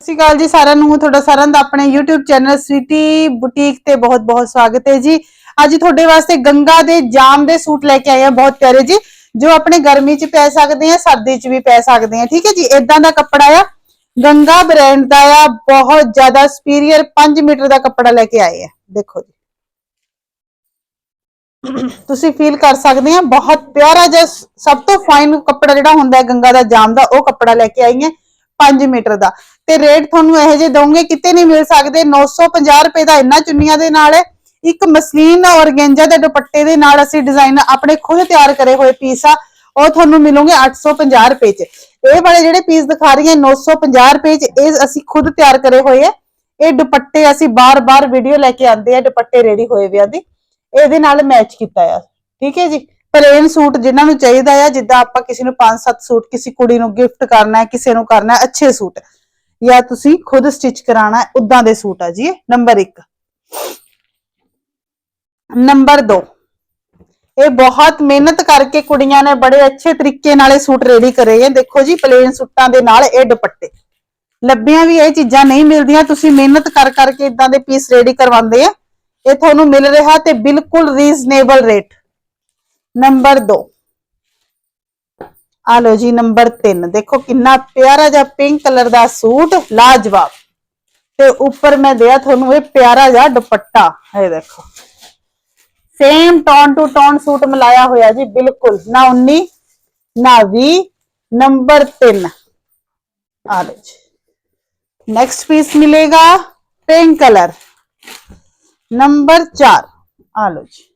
ਸਤਿ ਸ਼੍ਰੀ ਅਕਾਲ ਜੀ ਸਾਰਿਆਂ ਨੂੰ, ਤੁਹਾਡਾ ਸਾਰਿਆਂ ਦਾ ਆਪਣੇ YouTube ਚੈਨਲ ਸਵੀਟੀ ਬੁਟੀਕ ਤੇ ਬਹੁਤ-ਬਹੁਤ ਸਵਾਗਤ ਹੈ ਜੀ। ਅੱਜ ਤੁਹਾਡੇ ਵਾਸਤੇ ਗੰਗਾ ਦੇ ਜਾਮ ਦੇ ਸੂਟ ਲੈ ਕੇ ਆਏ ਆ ਬਹੁਤ ਪਿਆਰੇ ਜੀ। ਜੋ ਆਪਣੇ ਗਰਮੀ 'ਚ ਪੈ ਸਕਦੇ ਆ, ਸਰਦੀ 'ਚ ਵੀ ਪੈ ਸਕਦੇ ਆ, ਠੀਕ ਹੈ ਜੀ? ਇਦਾਂ ਦਾ ਕੱਪੜਾ ਆ, ਗੰਗਾ ਬ੍ਰਾਂਡ ਦਾ ਆ, ਬਹੁਤ ਜ਼ਿਆਦਾ ਸੁਪੀਰੀਅਰ 5 ਮੀਟਰ ਦਾ ਕੱਪੜਾ ਲੈ ਕੇ ਆਏ ਆ। ਦੇਖੋ ਜੀ। ਤੁਸੀਂ ਫੀਲ ਕਰ ਸਕਦੇ ਆ, ਬਹੁਤ ਪਿਆਰਾ ਜਿਹਾ ਸਭ ਤੋਂ ਫਾਈਨ ਕੱਪੜਾ ਜਿਹੜਾ ਹੁੰਦਾ ਹੈ ਗੰਗਾ ਦਾ ਜਾਮ ਦਾ, ਉਹ ਕੱਪੜਾ ਲੈ ਕੇ ਆਈ ਹੈ। 5 ਮੀਟਰ ਦਾ। ਤੇ ਰੇਟ ਤੁਹਾਨੂੰ ਇਹੋ ਜਿਹੇ ਦਵਾਂਗੇ ਕਿਤੇ ਨਹੀਂ ਮਿਲ ਸਕਦੇ। 950 ਰੁਪਏ ਦਾ ਇੰਨਾ ਚੁੰਨੀਆਂ ਦੇ ਨਾਲ ਹੈ। ਇੱਕ ਮਸਲੀਨ ਔਰਗੈਂਜਾ ਦੇ ਦੁਪੱਟੇ ਦੇ ਨਾਲ ਅਸੀਂ ਡਿਜ਼ਾਈਨ ਆਪਣੇ ਖੁਦ ਤਿਆਰ ਕਰੇ ਹੋਏ ਪੀਸ ਆ। ਉਹ ਤੁਹਾਨੂੰ ਮਿਲੂਗੇ 850 ਰੁਪਏ ਚ। ਇਹ ਵਾਲੇ ਜਿਹੜੇ ਪੀਸ ਦਿਖਾ ਰਹੀ ਹਾਂ 950 ਰੁਪਏ ਚ, ਇਹ ਅਸੀਂ ਖੁਦ ਤਿਆਰ ਕਰੇ ਹੋਏ ਆ। ਇਹ ਦੁਪੱਟੇ ਅਸੀਂ ਬਾਰ-ਬਾਰ ਵੀਡੀਓ ਲੈ ਕੇ ਆਂਦੇ ਆ, ਦੁਪੱਟੇ ਰੈਡੀ ਹੋਏ ਵਿਆਂ ਦੀ। ਇਹਦੇ ਨਾਲ ਮੈਚ ਕੀਤਾ ਆ। ਠੀਕ ਹੈ ਜੀ? ਪਲੇਨ ਸੂਟ ਜਿਨ੍ਹਾਂ ਨੂੰ ਚਾਹੀਦਾ ਆ, ਜਿੱਦਾਂ ਆਪਾਂ ਕਿਸੇ ਨੂੰ 5-7 ਸੂਟ ਕਿਸੇ ਕੁੜੀ ਨੂੰ ਗਿਫਟ ਕਰਨਾ ਹੈ, ਕਿਸੇ ਨੂੰ ਕਰਨਾ ਹੈ, ਅੱਛੇ ਸੂਟ ਜਾਂ ਤੁਸੀਂ ਖੁਦ ਸਟਿਚ ਕਰਾਣਾ ਹੈ ਉਦਾਂ ਦੇ ਸੂਟ ਆ ਜੀ ਨੰਬਰ 1 ਨੰਬਰ 2 ਇਹ ਬਹੁਤ ਮਿਹਨਤ ਕਰਕੇ ਕੁੜੀਆਂ ਨੇ ਬੜੇ ਅੱਛੇ ਤਰੀਕੇ ਨਾਲ ਇਹ ਸੂਟ ਰੈਡੀ ਕਰੇ ਹੈ। ਦੇਖੋ ਜੀ ਪਲੇਨ ਸੂਟਾਂ ਦੇ ਨਾਲ ਇਹ ਦੁਪੱਟੇ। ਲੱਭੀਆਂ ਵੀ ਇਹ ਚੀਜ਼ਾਂ ਨਹੀਂ ਮਿਲਦੀਆਂ, ਤੁਸੀਂ ਮਿਹਨਤ ਕਰ ਕਰਕੇ ਇਦਾਂ ਦੇ ਪੀਸ ਰੈਡੀ ਕਰਵਾਉਂਦੇ ਆ। ਇਹ ਤੁਹਾਨੂੰ ਮਿਲ ਰਿਹਾ ਤੇ ਬਿਲਕੁਲ ਰੀਜ਼ਨੇਬਲ ਰੇਟ ਨੰਬਰ 2 ਆ ਲੋ ਜੀ ਨੰਬਰ 3 ਦੇਖੋ ਕਿੰਨਾ ਪਿਆਰਾ ਜਿਹਾ ਪਿੰਕ ਕਲਰ ਦਾ ਸੂਟ, ਲਾਜਵਾਬ। ਤੇ ਉੱਪਰ ਮੈਂ ਦਿਆ ਤੁਹਾਨੂੰ ਇਹ ਪਿਆਰਾ ਜਿਹਾ ਦੁਪੱਟਾ। ਇਹ ਦੇਖੋ। Same tone two tone suit ਮਿਲਾਇਆ ਹੋਇਆ ਜੀ, ਬਿਲਕੁਲ। ਨਾ 19 ਨਾ 20 ਨੰਬਰ 3 ਆ ਲੋ ਜੀ। ਨੈਕਸਟ ਪੀਸ ਮਿਲੇਗਾ ਪਿੰਕ ਕਲਰ ਨੰਬਰ 4 ਆ ਲੋ ਜੀ।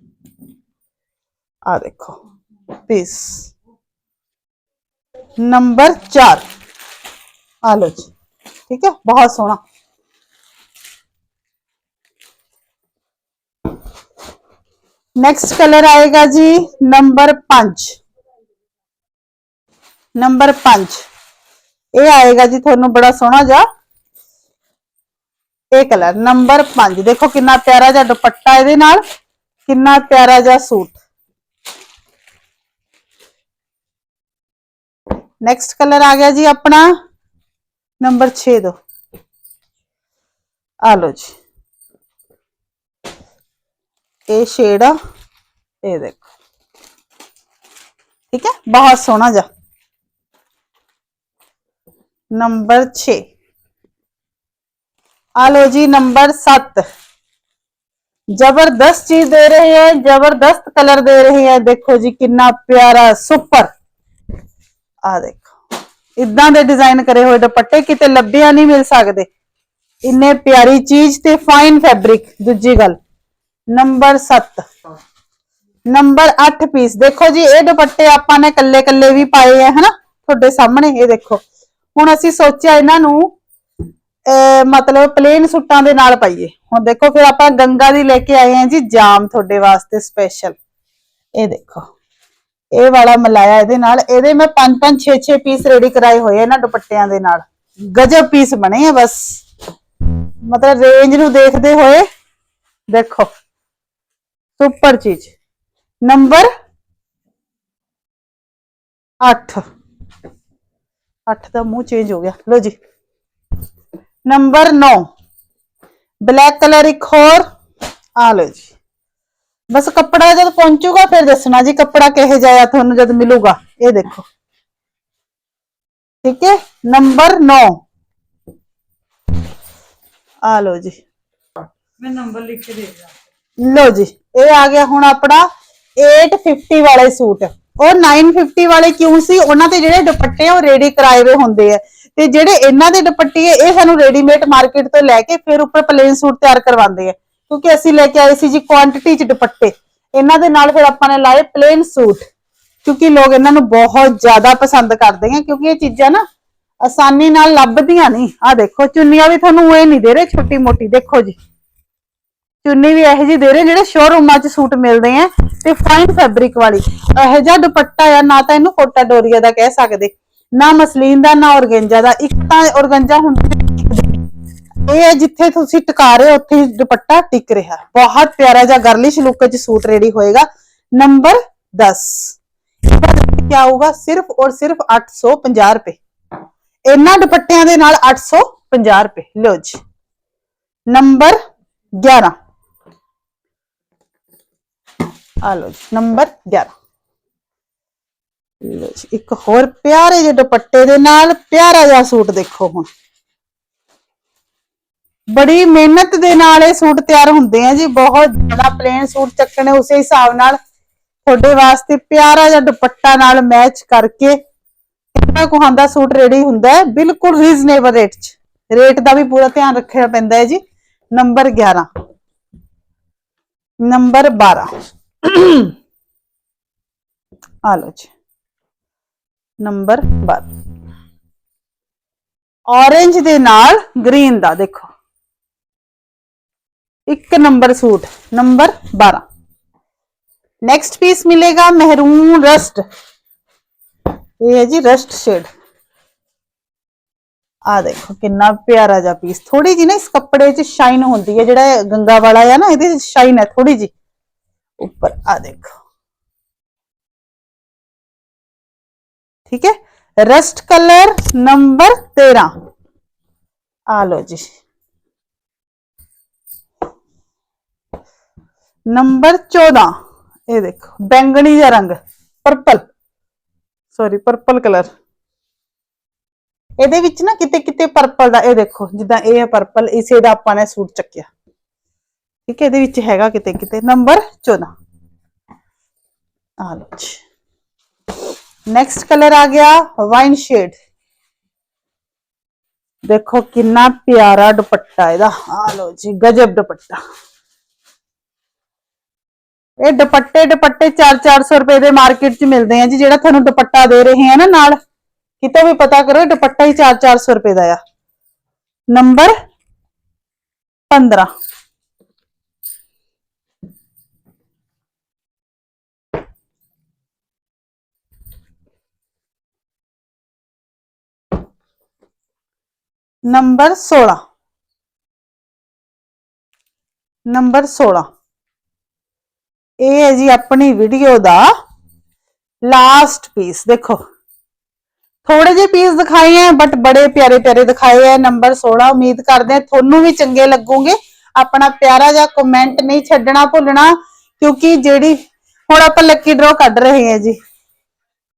आ देखो पीस नंबर चार आ लो जी ठीक है बहुत सोहना नेक्स्ट कलर आएगा जी नंबर पांच नंबर पांच ਇਹ ਆਏਗਾ ਜੀ ਤੁਹਾਨੂੰ ਬੜਾ ਸੋਹਣਾ ਜਿਹਾ ਇਹ ਕਲਰ ਨੰਬਰ 5 ਦੇਖੋ ਕਿੰਨਾ ਪਿਆਰਾ ਜਿਹਾ ਦੁਪੱਟਾ ਇਹਦੇ ਨਾਲ ਕਿੰਨਾ ਪਿਆਰਾ ਜਿਹਾ ਸੂਟ ਨੈਕਸਟ ਕਲਰ ਆ ਗਿਆ ਜੀ ਆਪਣਾ ਨੰਬਰ 6 ਦੋ ਆ ਲਓ ਜੀ ਇਹ ਸ਼ੇਡ ਆ ਇਹ ਦੇਖੋ ਠੀਕ ਹੈ ਬਹੁਤ ਸੋਹਣਾ ਜਿਹਾ नंबर छ आ लो जी नंबर सात जबरदस्त चीज दे रहे हैं जबरदस्त कलर दे रहे हैं देखो जी कितना प्यारा सुपर ਆ ਦੇਖੋ। ਇਦਾਂ ਦੇ ਡਿਜ਼ਾਈਨ ਕਰੇ ਹੋਏ ਦੁਪੱਟੇ ਕਿਤੇ ਲੱਭਿਆ ਨਹੀਂ ਮਿਲ ਸਕਦੇ। ਇੰਨੇ ਪਿਆਰੀ ਚੀਜ਼ ਤੇ ਫਾਈਨ ਫੈਬਰਿਕ ਦੂਜੀ ਗੱਲ ਨੰਬਰ 7 ਨੰਬਰ 8 ਪੀਸ ਦੇਖੋ ਜੀ, ਇਹ ਦੁਪੱਟੇ ਆਪਾਂ ਨੇ ਕੱਲੇ ਕੱਲੇ ਵੀ ਪਾਏ ਆ, ਹਨਾ? ਤੁਹਾਡੇ ਸਾਹਮਣੇ, ਇਹ ਦੇਖੋ। ਹੁਣ ਅਸੀਂ ਸੋਚਿਆ ਇਹਨਾਂ ਨੂੰ ਮਤਲਬ ਪਲੇਨ ਸੂਟਾਂ ਦੇ ਨਾਲ ਪਾਈਏ। ਹੁਣ ਦੇਖੋ, ਫਿਰ ਆਪਾਂ ਗੰਗਾ ਦੀ ਲੈ ਕੇ ਆਏ ਆ ਜੀ, ਜਾਮ ਤੁਹਾਡੇ ਵਾਸਤੇ ਸਪੈਸ਼ਲ ਇਹ ਦੇਖੋ। ਇਹ ਵਾਲਾ ਮਲਾਇਆ ਇਹਦੇ ਨਾਲ। ਇਹਦੇ ਮੈਂ 5 5 6 6 ਪੀਸ ਰੈਡੀ ਕਰਾਏ ਹੋਏ ਇਹਨਾਂ ਦੁਪੱਟਿਆਂ ਦੇ ਨਾਲ। ਗਜਬ ਪੀਸ ਬਣੇ ਆ ਬਸ। ਮਤਲਬ ਰੇਂਜ ਨੂੰ ਦੇਖਦੇ ਹੋਏ ਦੇਖੋ। ਸੁਪਰ ਚੀਜ਼। ਨੰਬਰ 8 8 ਦਾ ਮੂੰਹ ਚੇਂਜ ਹੋ ਗਿਆ। ਲੋ ਜੀ। ਨੰਬਰ 9 ਬਲੈਕ ਕਲਰ ਇੱਕ ਹੋਰ। ਆ ਲੋ ਜੀ। ਬਸ ਕੱਪੜਾ ਜਦ ਪਹੁੰਚੂਗਾ ਫਿਰ ਦੱਸਣਾ ਜੀ ਕੱਪੜਾ ਕਿਹੋ ਜਿਹਾ ਆ ਤੁਹਾਨੂੰ ਜਦ ਮਿਲੂਗਾ। ਇਹ ਦੇਖੋ। ਠੀਕ ਹੈ? ਨੰਬਰ 9 ਆ ਲੋ ਜੀ। ਮੈਂ ਨੰਬਰ ਲਿਖ ਕੇ ਦੇ ਦਿਆਂ। ਲੋ ਜੀ ਇਹ ਆ ਗਿਆ ਹੁਣ ਆਪਣਾ 850 ਵਾਲੇ ਸੂਟ। ਉਹ 950 ਵਾਲੇ ਕਿਉਂ ਸੀ? ਉਹਨਾਂ ਤੇ ਜਿਹੜੇ ਦੁਪੱਟੇ ਉਹ ਰੈਡੀ ਕਰਾਏ ਹੋਏ ਹੁੰਦੇ ਆ। ਤੇ ਜਿਹੜੇ ਇਹਨਾਂ ਦੇ ਦੁਪੱਟੇ ਇਹ ਸਾਨੂੰ ਰੈਡੀਮੇਡ ਮਾਰਕੀਟ ਤੋਂ ਲੈ ਕੇ ਫਿਰ ਉੱਪਰ ਪਲੇਨ ਸੂਟ ਤਿਆਰ ਕਰਵਾਉਂਦੇ ਆ। ਕਿਉਂਕਿ ਅਸੀਂ ਲੈ ਕੇ ਆਏ ਸੀ ਜੀ ਕੁਆਂਟੀਟੀ ਚ ਦੁਪੱਟੇ। ਇਹਨਾਂ ਦੇ ਨਾਲ ਫਿਰ ਆਪਾਂ ਨੇ ਲਾਏ ਪਲੇਨ ਸੂਟ। ਕਿਉਂਕਿ ਲੋਕ ਇਹਨਾਂ ਨੂੰ ਬਹੁਤ ਜ਼ਿਆਦਾ ਪਸੰਦ ਕਰਦੇ ਆ ਕਿਉਂਕਿ ਇਹ ਚੀਜ਼ਾਂ ਨਾ ਆਸਾਨੀ ਨਾਲ ਲੱਭਦੀਆਂ ਨਹੀਂ। ਆ ਦੇਖੋ, ਚੁੰਨੀਆਂ ਵੀ ਤੁਹਾਨੂੰ ਇਹ ਨਹੀਂ ਦੇ ਰਹੇ, ਛੋਟੀ ਮੋਟੀ। ਦੇਖੋ ਜੀ। ਚੁੰਨੀ ਵੀ ਇਹੋ ਜਿਹੀ ਦੇ ਰਹੇ ਜਿਹੜੇ ਸ਼ੋਰੂਮਾਂ 'ਚ ਸੂਟ ਮਿਲਦੇ ਆ ਤੇ ਫਾਈਨ ਫੈਬਰਿਕ ਵਾਲੀ। ਇਹੋ ਜਿਹਾ ਦੁਪੱਟਾ ਆ, ਨਾ ਤਾਂ ਇਹਨੂੰ ਕੋਟਾ ਡੋਰੀਆ ਦਾ ਕਹਿ ਸਕਦੇ। ਨਾ ਮਸਲੀਨ ਦਾ, ਨਾ ਔਰਗੰਜਾ ਦਾ। ਇੱਕ ਤਾਂ ਔਰਗੰਜਾ ਹੁੰਦੀ ਇਹ ਹੈ ਜਿੱਥੇ ਤੁਸੀਂ ਟਿਕਾ ਰਹੇ ਹੋ, ਉੱਥੇ ਹੀ ਦੁਪੱਟਾ ਟਿਕ ਰਿਹਾ। ਬਹੁਤ ਪਿਆਰਾ ਜਿਹਾ ਗਰਲਿਸ਼ ਲੁੱਕ 'ਚ ਸੂਟ ਰੈਡੀ ਹੋਏਗਾ। ਨੰਬਰ 10 ਇਹਦਾ ਕੀ ਆਊਗਾ ਸਿਰਫ ਔਰ ਸਿਰਫ 850 ਰੁਪਏ। ਇਹਨਾਂ ਦੁਪੱਟਿਆਂ ਦੇ ਨਾਲ 850 ਰੁਪਏ। ਲਓ ਜੀ। ਨੰਬਰ 11 ਆ ਲਓ ਜੀ। ਨੰਬਰ 11 ਲੋ ਜੀ। ਇੱਕ ਹੋਰ ਪਿਆਰੇ ਜਿਹੇ ਦੁਪੱਟੇ ਦੇ ਨਾਲ ਪਿਆਰਾ ਜਿਹਾ ਸੂਟ ਦੇਖੋ ਹੁਣ। ਬੜੀ ਮਿਹਨਤ ਦੇ ਨਾਲ ਇਹ ਸੂਟ ਤਿਆਰ ਹੁੰਦੇ ਆ ਜੀ, ਬਹੁਤ ਜ਼ਿਆਦਾ ਪਲੇਨ ਸੂਟ ਚੱਕਣੇ, ਉਸੇ ਹਿਸਾਬ ਨਾਲ ਤੁਹਾਡੇ ਵਾਸਤੇ ਪਿਆਰਾ ਜਿਹਾ ਦੁਪੱਟਾ ਨਾਲ ਮੈਚ ਕਰਕੇ ਇਹਨਾਂ ਕੋ ਦਾ ਸੂਟ ਰੈਡੀ ਹੁੰਦਾ ਹੈ, ਬਿਲਕੁਲ ਰੀਜ਼ਨੇਬਲ ਰੇਟ 'ਚ। ਰੇਟ ਦਾ ਵੀ ਪੂਰਾ ਧਿਆਨ ਰੱਖਣਾ ਪੈਂਦਾ ਹੈ ਜੀ। ਨੰਬਰ 11 ਨੰਬਰ 12 ਆ ਲਓ ਜੀ। ਨੰਬਰ 12 orange ਦੇ ਨਾਲ ਗ੍ਰੀਨ ਦਾ, ਦੇਖੋ। ਇੱਕ number suit number 12 next piece मिलेगा मेहरून रस्ट ये है जी रस्ट शेड ਆ ਦੇਖੋ ਕਿੰਨਾ ਪਿਆਰਾ ਜਿਹਾ ਪੀਸ ਥੋੜੀ ਜੀ ਨਾ ਇਸ ਕੱਪੜੇ 'ਚ ਸ਼ਾਈਨ ਹੁੰਦੀ ਹੈ ਜਿਹੜਾ ਇਹ ਗੰਗਾ ਵਾਲਾ ਹੈ ਨਾ ਇਹਦੇ 'ਚ ਸ਼ਾਈਨ ਹੈ ਥੋੜੀ ਜੀ ਉੱਪਰ ਆ ਦੇਖੋ ਠੀਕ ਹੈ ਰਸਟ ਕਲਰ ਨੰਬਰ 13 ਆ ਲੋ ਜੀ ਨੰਬਰ 14 ਇਹ ਦੇਖੋ, ਬੈਂਗਣੀ ਜਿਹਾ ਰੰਗ ਪਰਪਲ ਸੌਰੀ ਪਰਪਲ ਕਲਰ ਇਹਦੇ ਵਿੱਚ ਨਾ ਕਿਤੇ ਕਿਤੇ ਪਰਪਲ ਦਾ, ਇਹ ਦੇਖੋ, ਜਿੱਦਾਂ ਇਹ ਹੈ ਪਰਪਲ ਇਸੇ ਦਾ ਆਪਾਂ ਨੇ ਸੂਟ ਚੱਕਿਆ। ਠੀਕ ਹੈ, ਇਹਦੇ ਵਿੱਚ ਹੈਗਾ ਕਿਤੇ ਕਿਤੇ ਨੰਬਰ 14 ਆ ਲਓ ਜੀ। ਨੈਕਸਟ ਕਲਰ ਆ ਗਿਆ ਵਾਈਨ ਸ਼ੇਡ ਦੇਖੋ ਕਿੰਨਾ ਪਿਆਰਾ ਦੁਪੱਟਾ ਇਹਦਾ। ਆ ਲਓ ਜੀ, ਗਜਬ ਦੁਪੱਟਾ। ਇਹ ਦੁਪੱਟੇ ਦੁਪੱਟੇ 4-400 ਰੁਪਏ ਦੇ ਮਾਰਕੀਟ 'ਚ ਮਿਲਦੇ ਆ ਜੀ, ਜਿਹੜਾ ਤੁਹਾਨੂੰ ਦੁਪੱਟਾ ਦੇ ਰਹੇ ਆ ਨਾ ਨਾਲ, ਕਿਤੇ ਵੀ ਪਤਾ ਕਰੋ ਦੁਪੱਟਾ ਹੀ 4-400 ਰੁਪਏ ਦਾ ਆ। ਨੰਬਰ 15 ਨੰਬਰ 16 ਨੰਬਰ 16 ਇਹ ਹੈ ਜੀ ਆਪਣੀ ਵੀਡੀਓ ਦਾ ਲਾਸਟ ਪੀਸ ਦੇਖੋ। ਥੋੜੇ ਜਿਹੇ ਪੀਸ ਦਿਖਾਏ ਹੈ ਬਟ ਬੜੇ ਪਿਆਰੇ ਪਿਆਰੇ ਦਿਖਾਏ ਹੈ। ਨੰਬਰ 16 ਉਮੀਦ ਕਰਦੇ ਹਾਂ ਤੁਹਾਨੂੰ ਵੀ ਚੰਗੇ ਲੱਗੂਗੇ। ਆਪਣਾ ਪਿਆਰਾ ਜਿਹਾ ਕਮੈਂਟ ਨਹੀਂ ਛੱਡਣਾ ਭੁੱਲਣਾ, ਕਿਉਂਕਿ ਜਿਹੜੀ ਹੁਣ ਆਪਾਂ ਲੱਕੀ ਡਰਾ ਕੱਢ ਰਹੇ ਹਾਂ ਜੀ।